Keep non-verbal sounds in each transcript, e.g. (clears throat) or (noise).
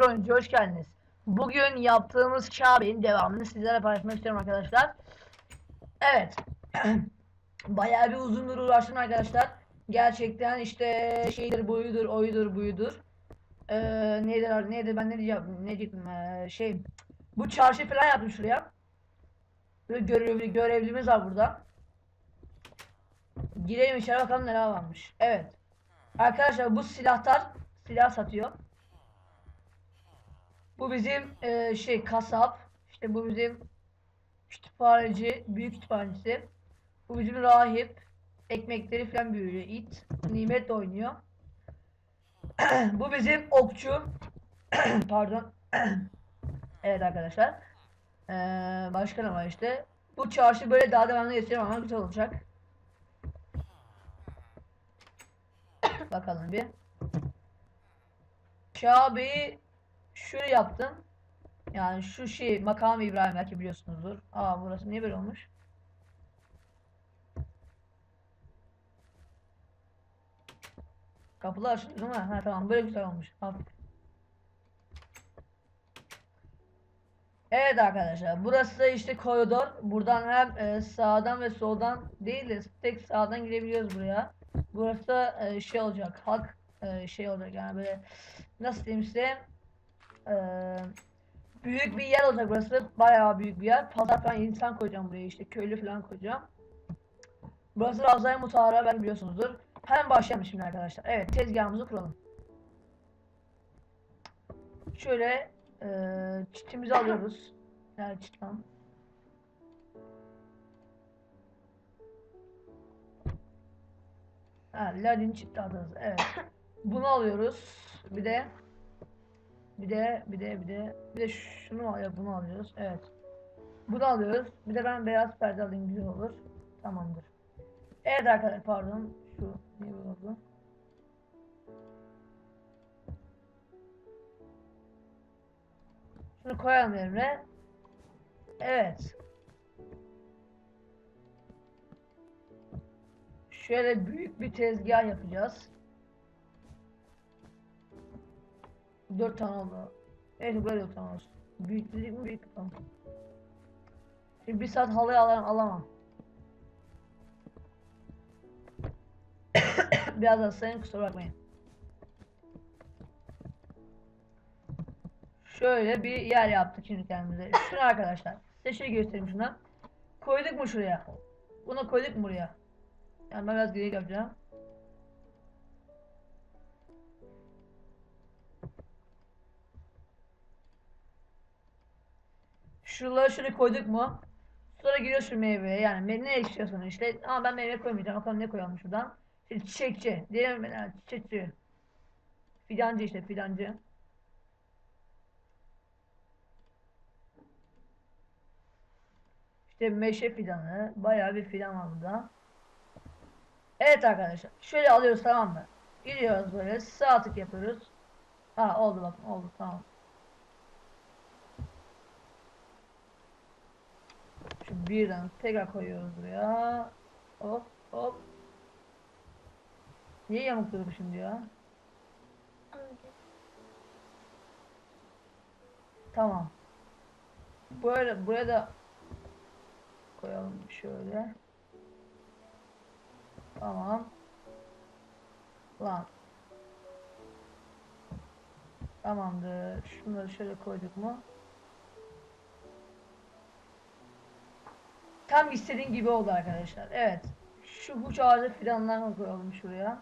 Özgür Oyuncu hoş geldiniz. Bugün yaptığımız Kabe'nin devamını sizlerle paylaşmak istiyorum arkadaşlar. Evet. (clears throat) Bayağı bir uzundur uğraştım arkadaşlar. Gerçekten işte şeydir buyudur, oyudur, buyudur. Ee, neydi, neydi ben ne diyeceğim, ne diyecektim ee, şey. Bu çarşı falan yaptım şuraya. Böyle görevli, görevlimiz var burada. Girelim içeri bakalım neler varmış. Evet. Arkadaşlar bu silahlar silah satıyor. Bu bizim e, şey kasap. İşte bu bizim kütüphaneci, büyük kütüphanesi. Bu bizim rahip. Ekmekleri falan büyüyor. it. Nimet oynuyor. (clears throat) bu bizim okçu. (clears throat) Pardon. (clears throat) evet arkadaşlar. Ee, başka ne var işte. Bu çarşı böyle daha devamlı geçelim ama güzel olacak. Bakalım bir. Kabe'yi şöyle yaptım. Yani şu şey makam İbrahim belki biliyorsunuzdur. Aa burası niye böyle olmuş? Kapılar açıldı değil mi? Ha tamam böyle güzel olmuş. Hafif. Evet arkadaşlar burası işte koridor. Buradan hem e, sağdan ve soldan değil de tek sağdan girebiliyoruz buraya. Burası e, şey olacak. Halk e, şey olacak yani böyle nasıl diyeyim size e, büyük bir yer olacak burası. Bayağı büyük bir yer. Pazar falan insan koyacağım buraya işte köylü falan koyacağım. Burası Ravza-i Mutahara ben biliyorsunuzdur. Hemen başlayalım şimdi arkadaşlar. Evet tezgahımızı kuralım. Şöyle e, çitimizi alıyoruz. Yani çit falan. Ha, Ladin çift tahtası. Evet. Bunu alıyoruz. Bir de bir de bir de bir de bir de şunu alıyor, bunu alıyoruz. Evet. Bunu alıyoruz. Bir de ben beyaz perde alayım güzel olur. Tamamdır. Evet arkadaşlar pardon. Şu niye böyle oldu? Şunu koyalım yerine. Evet. Şöyle büyük bir tezgah yapacağız. Dört tane oldu. Evet böyle dört tane olsun. Büyük dedik mi büyük tamam. Şimdi bir saat halıyı alamam. alamam. (coughs) Biraz hastayım kusura bakmayın. Şöyle bir yer yaptık şimdi kendimize. Şunu arkadaşlar. Size şey göstereyim şuna. Koyduk mu şuraya? Bunu koyduk mu buraya? Yani ben biraz geri yapacağım. Şuraları şöyle koyduk mu? Sonra giriyor şu meyveye yani ne istiyorsun işte ama ben meyve koymayacağım bakalım ne koyalım şuradan. Şimdi çiçekçi diyelim ben yani çiçekçi. Fidancı işte fidancı. İşte meşe fidanı bayağı bir fidan var burada. Evet arkadaşlar. Şöyle alıyoruz tamam mı? Gidiyoruz böyle sağ tık yapıyoruz. Ha oldu bakın oldu tamam. Şu birden tekrar koyuyoruz buraya. Hop hop. Niye yamuk durdu şimdi ya? Tamam. Böyle buraya da koyalım şöyle. Tamam. Lan. Tamamdır. Şunları şöyle koyduk mu? Tam istediğim gibi oldu arkadaşlar. Evet. Şu huç ağacı fidanlarını koyalım şuraya.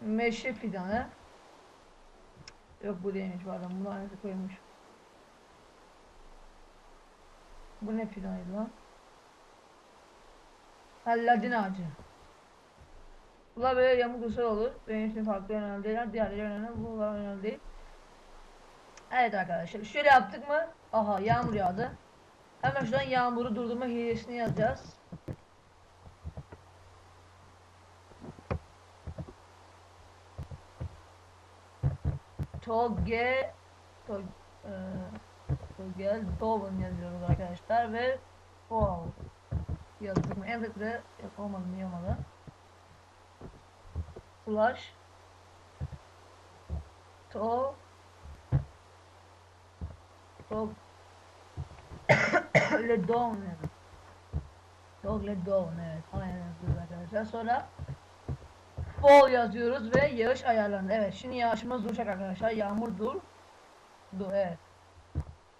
Meşe fidanı. Yok bu değilmiş pardon. Bunu aynısı koymuş. Bu ne fidanıydı lan? Ha ağacı. Bunlar böyle yamuk usul olur. Benim için farklı önemli değiller. Diğerleri önemli. Bunlar önemli değil. Evet arkadaşlar. Şöyle yaptık mı? Aha yağmur yağdı. Hemen şuradan yağmuru durdurma hilesini yazacağız. Toge Tog, e, Tog, gel Dolan yazıyoruz arkadaşlar ve wow yazdık mı? Evet de yok olmadı niye olmadı? Slash to. To (coughs) le don Dog le don evet. Aynen yazıyoruz arkadaşlar sonra Fall yazıyoruz ve yağış ayarlandı evet şimdi yağışımız duracak arkadaşlar. Yağmur dur. Dur evet.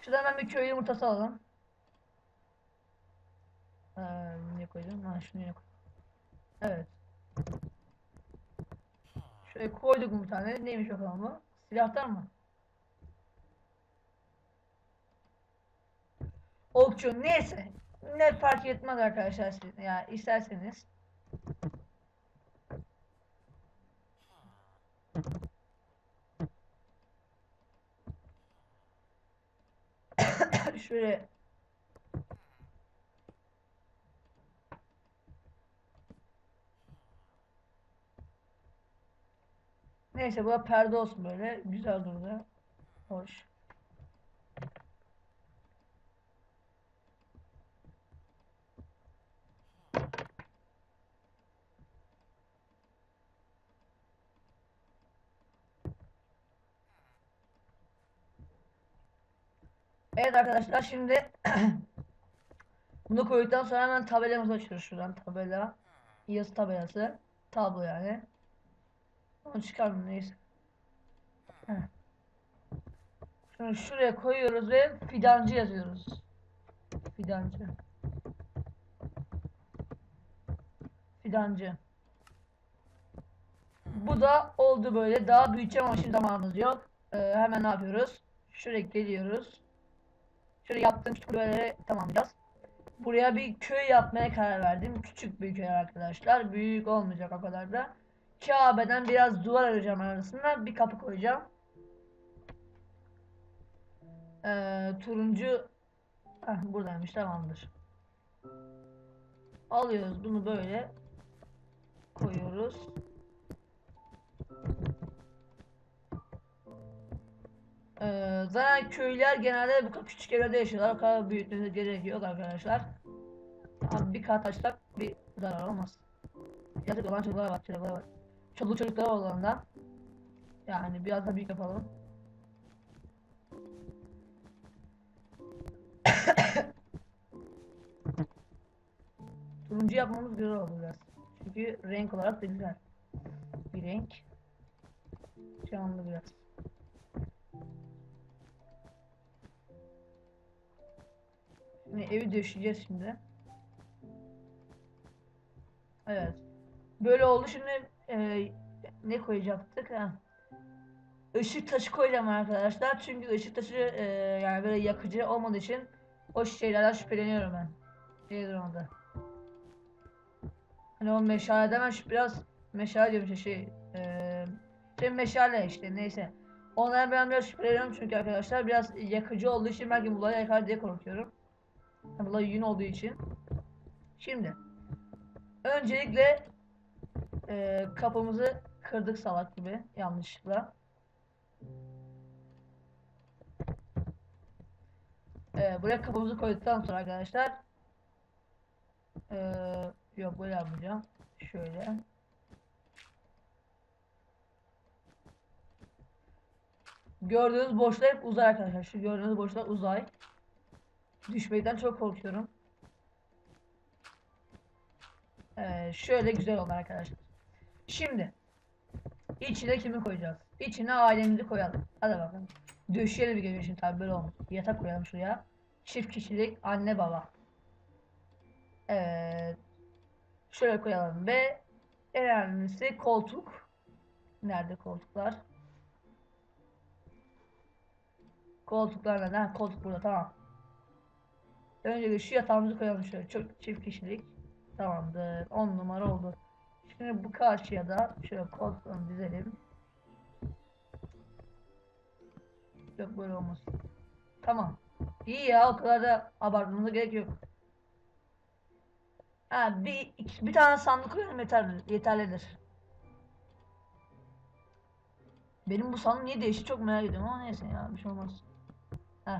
Şuradan ben bir köy yumurtası alalım. Ee, ne koydum? Ha şunu yine koydum. Evet. Şöyle koyduk bir tane. Neymiş bakalım bu? Silahlar mı? Okçu neyse. Ne fark etmez arkadaşlar siz ya isterseniz. (coughs) Şöyle Neyse bu perde olsun böyle. Güzel durdu. Hoş. Evet arkadaşlar şimdi (clears throat) bunu koyduktan sonra hemen tabelamızı açıyoruz şuradan tabela yazı tabelası tablo yani onu çıkardım neyse Heh. Şunu şuraya koyuyoruz ve fidancı yazıyoruz fidancı fidancı bu da oldu böyle daha büyüteceğim ama şimdi zamanımız yok Ee, hemen ne yapıyoruz şuraya geliyoruz Şöyle yaptığım küçük tamamlayacağız. Buraya bir köy yapmaya karar verdim. Küçük bir köy arkadaşlar. Büyük olmayacak o kadar da. Kabe'den biraz duvar arayacağım arasında. Bir kapı koyacağım. Ee, turuncu Heh, buradaymış tamamdır. Alıyoruz bunu böyle koyuyoruz. Ee, zaten köyler genelde bu kadar küçük evlerde yaşıyorlar. O kadar büyütmenize gerek yok arkadaşlar. Abi bir kat açsak bir zarar olmaz. Yazık olan çocuklar var, çocuklar var. Çoluk çocuklar olan da. Yani biraz da büyük yapalım. (coughs) Turuncu yapmamız güzel oldu biraz. Çünkü renk olarak da güzel. Bir renk. Canlı biraz. Şimdi evi döşeyeceğiz şimdi. Evet. Böyle oldu şimdi e, ne koyacaktık ha? Işık taşı koyacağım arkadaşlar. Çünkü ışık taşı e, yani böyle yakıcı olmadığı için o şeylerden şüpheleniyorum ben. Nedir onda? Hani o meşaleden ben şu- biraz meşale diyorum işte şey e, şey meşale işte neyse. Onlara ben biraz şüpheleniyorum çünkü arkadaşlar biraz yakıcı olduğu için belki bulaya yakar diye korkuyorum. Tabi yün olduğu için. Şimdi öncelikle e, kapımızı kırdık salak gibi yanlışlıkla. E, buraya kapımızı koyduktan sonra arkadaşlar e, yok böyle yapmayacağım. Şöyle. Gördüğünüz boşluk hep uzay arkadaşlar. Şu gördüğünüz boşluk uzay. Düşmekten çok korkuyorum. Ee, şöyle güzel oldu arkadaşlar. Şimdi içine kimi koyacağız? İçine ailemizi koyalım. Hadi bakalım. Döşeyelim bir gece şimdi tabi böyle olmuş. Yatak koyalım şuraya. Çift kişilik anne baba. Evet. Şöyle koyalım ve en önemlisi koltuk. Nerede koltuklar? Koltuklar nerede? Ha, koltuk burada tamam. Önce şu yatağımızı koyalım şöyle. Çok çift kişilik. Tamamdır. 10 numara oldu. Şimdi bu karşıya da şöyle koltuğunu dizelim. Yok böyle olmaz. Tamam. İyi ya o kadar da abartmamıza gerek yok. Ha bir iki, bir tane sandık koyalım yeterli, yeterlidir. Benim bu sandık niye değişti çok merak ediyorum ama neyse ya bir şey olmaz. Heh.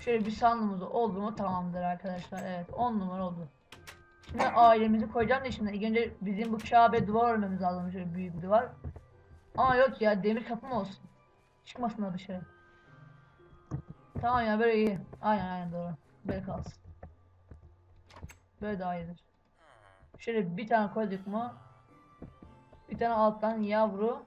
Şöyle bir sandığımız oldu mu tamamdır arkadaşlar. Evet 10 numara oldu. Şimdi ailemizi koyacağım da şimdi ilk önce bizim bu Kabe duvar örmemiz lazım şöyle büyük bir duvar. Ama yok ya demir kapı mı olsun? Çıkmasınlar dışarı. Tamam ya böyle iyi. Aynen aynen doğru. Böyle kalsın. Böyle daha iyidir. Şöyle bir tane koyduk mu? Bir tane alttan yavru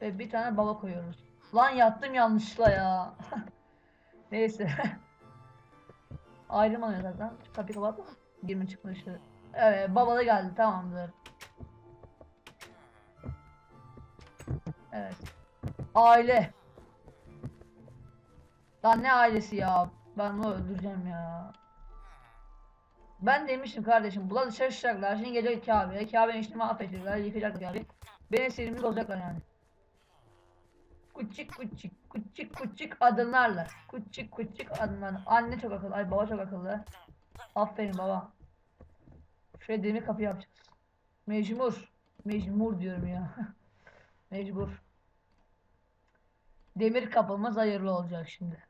ve bir tane baba koyuyoruz. Lan yattım yanlışlıkla ya. (laughs) Neyse. (laughs) Ayrım alıyor zaten. Kapıyı kapatma. Girme çıkma dışarı. Evet baba da geldi tamamdır. Evet. Aile. Lan ne ailesi ya? Ben bunu öldüreceğim ya. Ben demiştim kardeşim bunlar dışarı çıkacaklar. Şimdi gelecek Kabe'ye. Kabe'nin işte mahvedecekler. Yıkacaklar Kabe'yi. Benim sinirimi bozacaklar yani. Küçük küçük küçük küçük adımlarla. Küçük küçük adımlarla. Anne çok akıllı. Ay baba çok akıllı. Aferin baba. Şöyle kapı yapacağız. Mecbur. Mecbur diyorum ya. (laughs) Mecbur. Demir kapımız hayırlı olacak şimdi.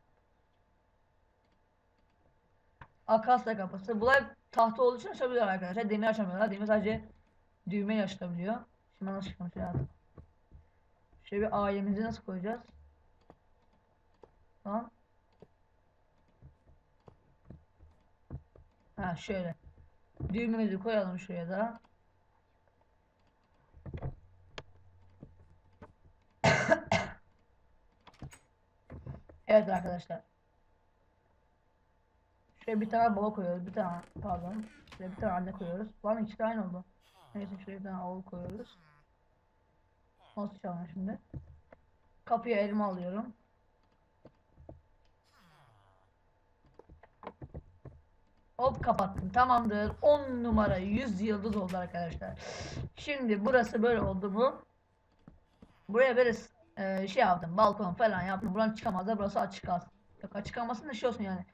Akasya kapısı. Bunlar tahta olduğu için açabiliyor arkadaşlar. Demir açamıyorlar. Demir sadece düğme açılabiliyor. Şimdi nasıl çıkmış lazım. Şöyle bir ailemizi nasıl koyacağız? Tamam. Ha şöyle. Düğmemizi koyalım şuraya da. Evet arkadaşlar. Şuraya bir tane baba koyuyoruz. Bir tane pardon. Şuraya bir tane anne koyuyoruz. Lan ikisi de oldu. Neyse şuraya bir tane oğul koyuyoruz. Nasıl çalma şimdi? Kapıya elma alıyorum. Hop kapattım. Tamamdır. 10 numara 100 yıldız oldu arkadaşlar. Şimdi burası böyle oldu mu? Buraya böyle e, şey yaptım. Balkon falan yaptım. Buradan çıkamazlar. Burası açık kalsın. Yok açık kalmasın da şey olsun yani.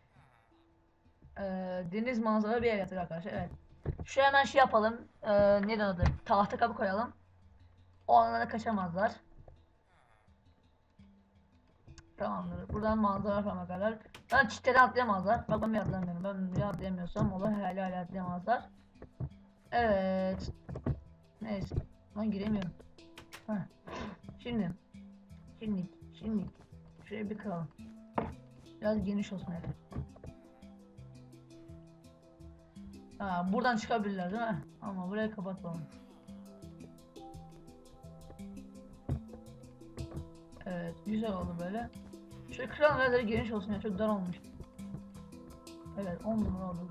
E, deniz manzaralı bir ev yaptık arkadaşlar. Evet. Şu hemen şey yapalım. E, neden adı? Tahta kapı koyalım. O alana kaçamazlar. Tamamdır. Buradan manzara falan bakarlar. Ben çitleri atlayamazlar. Bak ben bir atlamıyorum. Ben bir atlayamıyorsam o da hala hala atlayamazlar. Evet. Neyse. Ben giremiyorum. Heh. Şimdi. Şimdi. Şimdi. Şuraya bir kıralım. Biraz geniş olsun ev. Ha, buradan çıkabilirler değil mi? Ama burayı kapatalım. Evet, güzel oldu böyle. Şöyle kıralım biraz geniş olsun ya, çok dar olmuş. Evet, 10 numara oldu.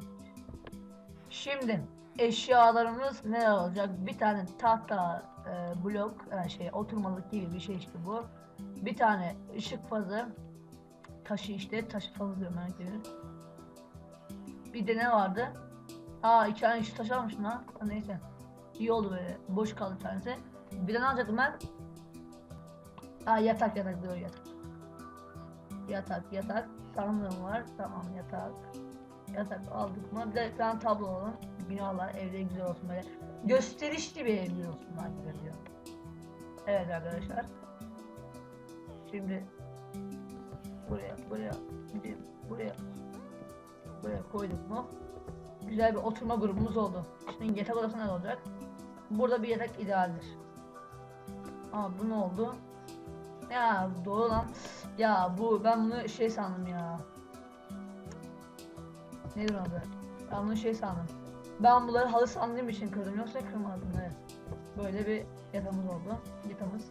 Şimdi eşyalarımız ne olacak? Bir tane tahta e, blok, yani şey oturmalık gibi bir şey işte bu. Bir tane ışık fazı taşı işte, taşı fazı diyorum ben gibi. Bir de ne vardı? Aa iki tane ışık taşı almışım lan. Neyse. İyi oldu böyle. Boş kaldı bir tanesi. Bir de ne alacaktım ben? Aa yatak yatak diyor yatak. Yatak yatak. Sandığım var. Tamam yatak. Yatak aldık mı? Bir de bir tane tablo alalım. Binalar evde güzel olsun böyle. Gösterişli bir ev olsun bence diyor. Evet arkadaşlar. Şimdi buraya buraya bir buraya buraya koyduk mu? Güzel bir oturma grubumuz oldu. Şimdi yatak odası ne olacak? Burada bir yatak idealdir. Aa bu ne oldu? Ya doğru lan. Ya bu ben bunu şey sandım ya. Nedir adı? Ben bunu şey sandım. Ben bunları halı sandığım için kırdım yoksa kırmazdım evet. Böyle bir yatağımız oldu. Yatağımız.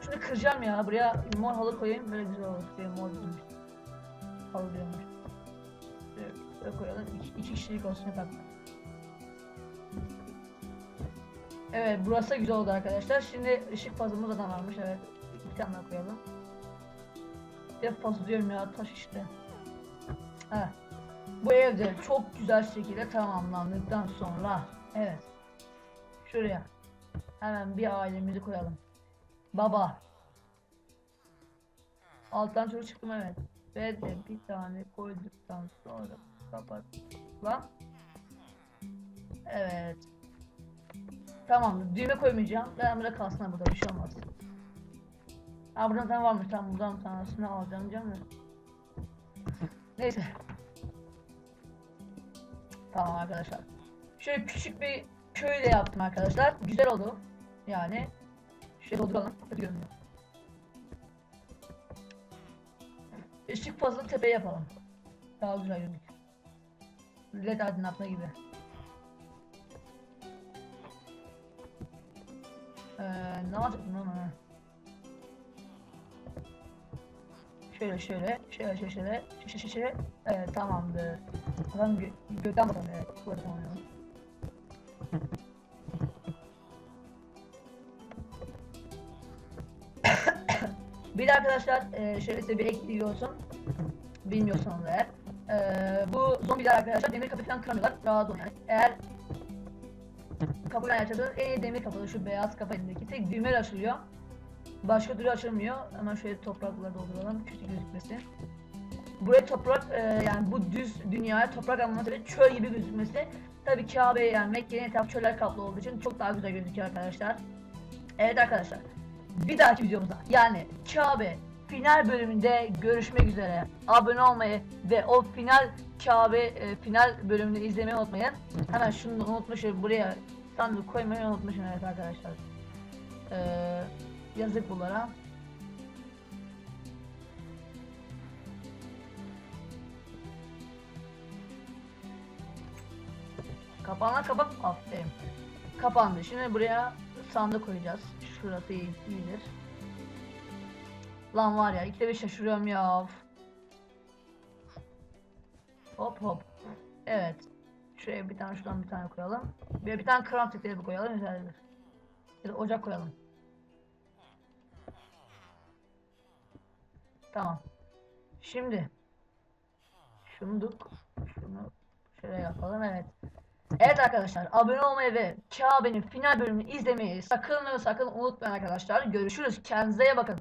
Şunu kıracağım ya. Buraya mor halı koyayım böyle güzel olur. Diye mor diyormuş. Halı diyormuş. Şöyle koyalım. İki, iki kişilik olsun yatak. Evet burası da güzel oldu arkadaşlar. Şimdi ışık fazımız da varmış evet. Bir tane koyalım. Hep fazla diyorum ya taş işte. Evet. Bu evde çok güzel şekilde tamamlandıktan sonra evet. Şuraya hemen bir ailemizi koyalım. Baba. Alttan çocuk çıktım evet. Ve de bir tane koyduktan sonra kapat. Lan. Evet. Tamam düğme koymayacağım. Ben burada kalsın ha, burada bir şey olmaz. Ha buradan tane varmış. Tamam buradan tanesini alacağım canım. Neyse. Tamam arkadaşlar. Şöyle küçük bir köy de yaptım arkadaşlar. Güzel oldu. Yani. Şöyle dolduralım. Kötü görünüyor. Işık fazla tepe yapalım. Daha güzel görünüyor. LED aydınlatma gibi. Ee, ne yapacaktım lan ha? Şöyle şöyle, şöyle şöyle şöyle, şöyle şöyle, şöyle. Evet tamamdır. Adam gö gökten bakalım evet. Burası tamamlayalım. (coughs) bir de arkadaşlar e, şöyle size bir ekliği olsun. Bilmiyorsanız eğer. E, bu zombiler arkadaşlar demir kapı falan kıramıyorlar. Rahat olun yani. Eğer açılır en iyi demir kapalı şu beyaz kafa elindeki tek düğme açılıyor. Başka türlü açılmıyor. Hemen şöyle toprakları dolduralım kötü gözükmesin. Buraya toprak e, yani bu düz dünyaya toprak anlamına göre çöl gibi gözükmesi. Tabii Kabe yani Mekke'nin etrafı çöller kaplı olduğu için çok daha güzel gözüküyor arkadaşlar. Evet arkadaşlar. Bir dahaki videomuzda yani Kabe final bölümünde görüşmek üzere. Abone olmayı ve o final Kabe e, final bölümünü izlemeyi unutmayın. Hemen şunu unutmuşum buraya sandık koymayı unutmuşum evet arkadaşlar. Ee, yazık bunlara. Kapağına kapat. Aferin. Kapandı. Şimdi buraya sandık koyacağız. Şurası iyi, iyidir. Lan var ya ilk de bir şaşırıyorum ya. Hop hop. Evet. Şuraya bir tane şuradan bir tane koyalım. Bir, bir tane crafting table koyalım güzeldir. Bir de ocak koyalım. Tamam. Şimdi şunduk. Şunu şöyle yapalım evet. Evet arkadaşlar abone olmayı ve Kabe'nin final bölümünü izlemeyi sakın sakın unutmayın arkadaşlar. Görüşürüz. Kendinize iyi bakın.